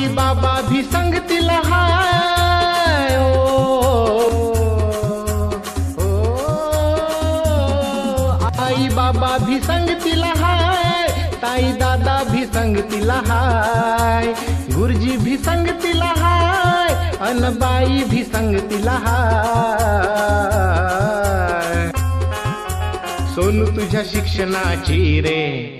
साईं बाबा भी संगति लहायो आई बाबा भी संगति लहाय ताई दादा भी संगति लहाय गुरुजी भी संगति लहाय अनबाई भी संगति लहाय सोनू, तुझ्या शिक्षणाची रे।